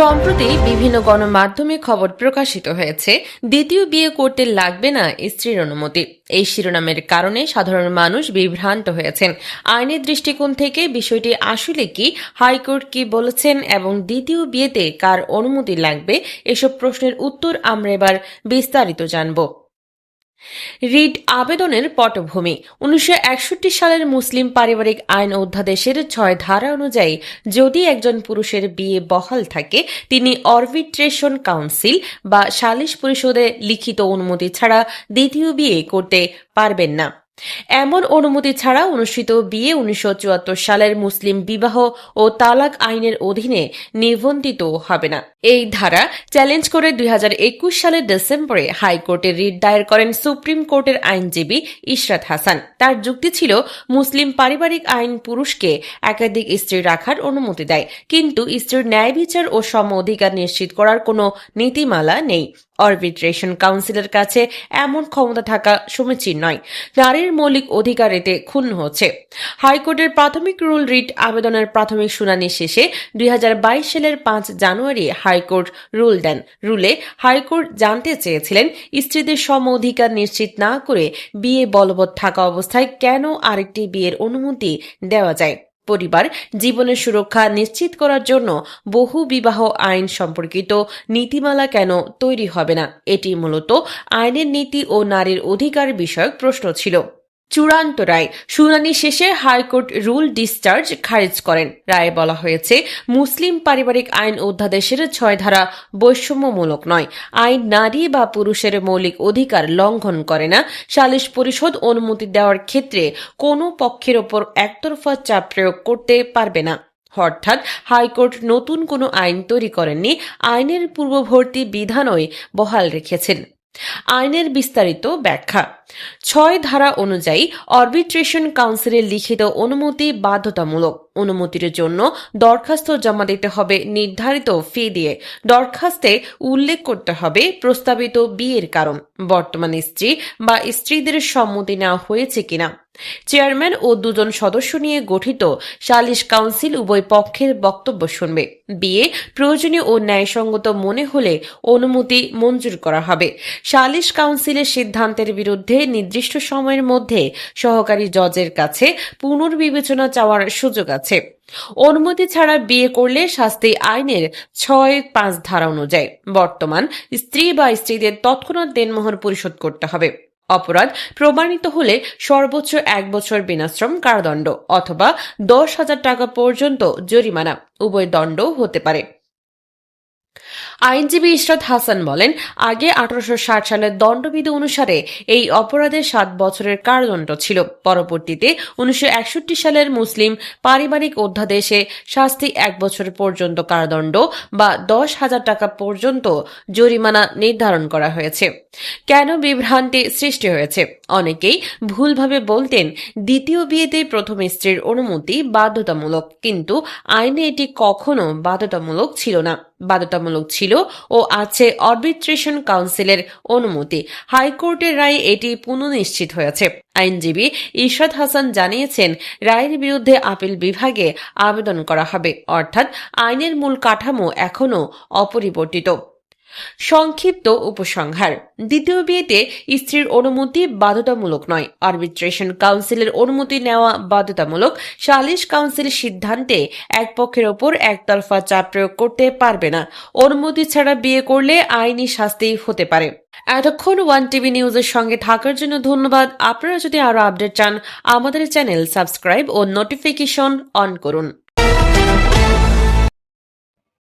সম্প্রতি বিভিন্ন গণমাধ্যমে খবর প্রকাশিত হয়েছে, দ্বিতীয় বিয়ে করতে লাগবে না স্ত্রীর অনুমতি। এই শিরোনামের কারণে সাধারণ মানুষ বিভ্রান্ত হয়েছেন। আইনের দৃষ্টিকোণ থেকে বিষয়টি আসলে কি, হাইকোর্ট কি বলেছেন এবং দ্বিতীয় বিয়েতে কার অনুমতি লাগবে, এসব প্রশ্নের উত্তর আমরা এবার বিস্তারিত জানব। রিট আবেদনের পটভূমি। উনিশশো একষট্টি সালের মুসলিম পারিবারিক আইন অধ্যাদেশের ছয় ধারা অনুযায়ী যদি একজন পুরুষের বিয়ে বহাল থাকে, তিনি অরবিট্রেশন কাউন্সিল বা সালিশ পরিষদে লিখিত অনুমতি ছাড়া দ্বিতীয় বিয়ে করতে পারবেন না। এমন অনুমতি ছাড়া অনুষ্ঠিত বিয়ে উনিশশো চুয়াত্তর সালের মুসলিম বিবাহ ও তালাক আইনের অধীনে নিবন্ধিত হবে না। এই ধারা চ্যালেঞ্জ করে দুই হাজার একুশ সালের ডিসেম্বরে হাইকোর্টে রিট দায়ের করেন সুপ্রিম কোর্টের আইনজীবী ইশরাত হাসান। তার যুক্তি ছিল, মুসলিম পারিবারিক আইন পুরুষকে একাধিক স্ত্রী রাখার অনুমতি দেয়, কিন্তু স্ত্রীর ন্যায় বিচার ও সম অধিকার নিশ্চিত করার কোনো নীতিমালা নেই। অরবিট্রেশন কাউন্সিলের কাছে এমন ক্ষমতা থাকা সমীচীন নয়। নারীর মৌলিক অধিকার এতে ক্ষুণ্ণ হচ্ছে। হাইকোর্টের প্রাথমিক রুল রিট আবেদনের প্রাথমিক শুনানি শেষে দুই হাজার বাইশ সালের পাঁচ জানুয়ারি হাইকোর্ট রুল দেন। রুলে হাইকোর্ট জানতে চেয়েছিলেন, স্ত্রীদের সম অধিকার নিশ্চিত না করে বিয়ে বলবৎ থাকা অবস্থায় কেন আরেকটি বিয়ের অনুমতি দেওয়া যায়। পরিবার জীবনের সুরক্ষা নিশ্চিত করার জন্য বহু বিবাহ আইন সম্পর্কিত নীতিমালা কেন তৈরি হবে না? এটি মূলত আইনের নীতি ও নারীর অধিকার বিষয়ক প্রশ্ন ছিল। চূড়ান্ত রায়। শুনানি শেষে হাইকোর্ট রুল ডিসচার্জ খারিজ করেন। রায়ে বলা হয়েছে, মুসলিম পারিবারিক আইন অধ্যাদেশের ছয় ধারা বৈষম্যমূলক নয়। আইন নারী বা পুরুষের মৌলিক অধিকার লঙ্ঘন করে না। সালিশ পরিষদ অনুমতি দেওয়ার ক্ষেত্রে কোনো পক্ষের ওপর একতরফা চাপ প্রয়োগ করতে পারবে না। অর্থাৎ হাইকোর্ট নতুন কোনো আইন তৈরি করেননি। আইনের পূর্ববর্তী বিধানই বহাল রেখেছেন। আইনের বিস্তারিত ব্যাখ্যা। ছয় ধারা অনুযায়ী অর্বিট্রেশন কাউন্সিলের লিখিত অনুমতি বাধ্যতামূলক। অনুমতির জন্য দরখাস্ত জমা দিতে হবে নির্ধারিত ফি দিয়ে। দরখাস্তে উল্লেখ করতে হবে প্রস্তাবিত বিয়ের কারণ, বর্তমান স্ত্রী বা স্ত্রীদের সম্মতি নেওয়া হয়েছে কিনা। চেয়ারম্যান ও দুজন সদস্য নিয়ে গঠিত সালিশ কাউন্সিল উভয় পক্ষের বক্তব্য শুনবে। বিয়ে প্রয়োজনীয় ও ন্যায়সঙ্গত মনে হলে অনুমতি মঞ্জুর করা হবে। সালিশ কাউন্সিলের সিদ্ধান্তের বিরুদ্ধে নির্দিষ্ট সময়ের মধ্যে সহকারী জজের কাছে পুনর্বিবেচনা চাওয়ার সুযোগ আছে। অনুমতি ছাড়া বিয়ে করলে শাস্তি আইনের ছয় পাঁচ ধারা অনুযায়ী। বর্তমান স্ত্রী বা স্ত্রীদের তৎক্ষণাৎ দেনমোহর পরিশোধ করতে হবে। অপরাধ প্রমাণিত হলে সর্বোচ্চ এক বছর বিনাশ্রম কারাদণ্ড অথবা দশ হাজার টাকা পর্যন্ত জরিমানা। উভয় দণ্ড হতে পারে। আইনজীবী ইশরাত হাসান বলেন, আগে আঠারোশো ষাট সালের দণ্ডবিধি অনুসারে এই অপরাধের সাত বছরের কারাদণ্ড ছিল। পরবর্তীতে উনিশশো একষট্টি সালের মুসলিম পারিবারিক অধ্যাদেশে শাস্তি এক বছর পর্যন্ত কারাদণ্ড বা দশ হাজার টাকা পর্যন্ত জরিমানা নির্ধারণ করা হয়েছে। কেন বিভ্রান্তি সৃষ্টি হয়েছে? অনেকেই ভুলভাবে বলতেন, দ্বিতীয় বিয়েতে প্রথম স্ত্রীর অনুমতি বাধ্যতামূলক, কিন্তু আইনে এটি কখনো বাধ্যতামূলক ছিল না। বাধ্যতামূলক ছিল ও আছে অর্বিট্রেশন কাউন্সিলের অনুমতি। হাইকোর্টের রায়ে এটি পুনঃনিশ্চিত হয়েছে। আইনজীবী ইশরাত হাসান জানিয়েছেন, রায়ের বিরুদ্ধে আপিল বিভাগে আবেদন করা হবে। অর্থাৎ আইনের মূল কাঠামো এখনও অপরিবর্তিত। সংক্ষিপ্ত উপসংহার। দ্বিতীয় বিয়েতে স্ত্রীর অনুমতি বাধ্যতামূলক নয়। আরবিট্রেশন কাউন্সিলের অনুমতি নেওয়া বাধ্যতামূলক। সালিশ কাউন্সিল সিদ্ধান্তে এক পক্ষের ওপর একতরফা চাপ প্রয়োগ করতে পারবে না। অনুমতি ছাড়া বিয়ে করলে আইনি শাস্তি হতে পারে। এতক্ষণ ওয়ান টিভি নিউজের সঙ্গে থাকার জন্য ধন্যবাদ। আপনারা যদি আরও আপডেট চান, আমাদের চ্যানেল সাবস্ক্রাইব ও নোটিফিকেশন অন করুন।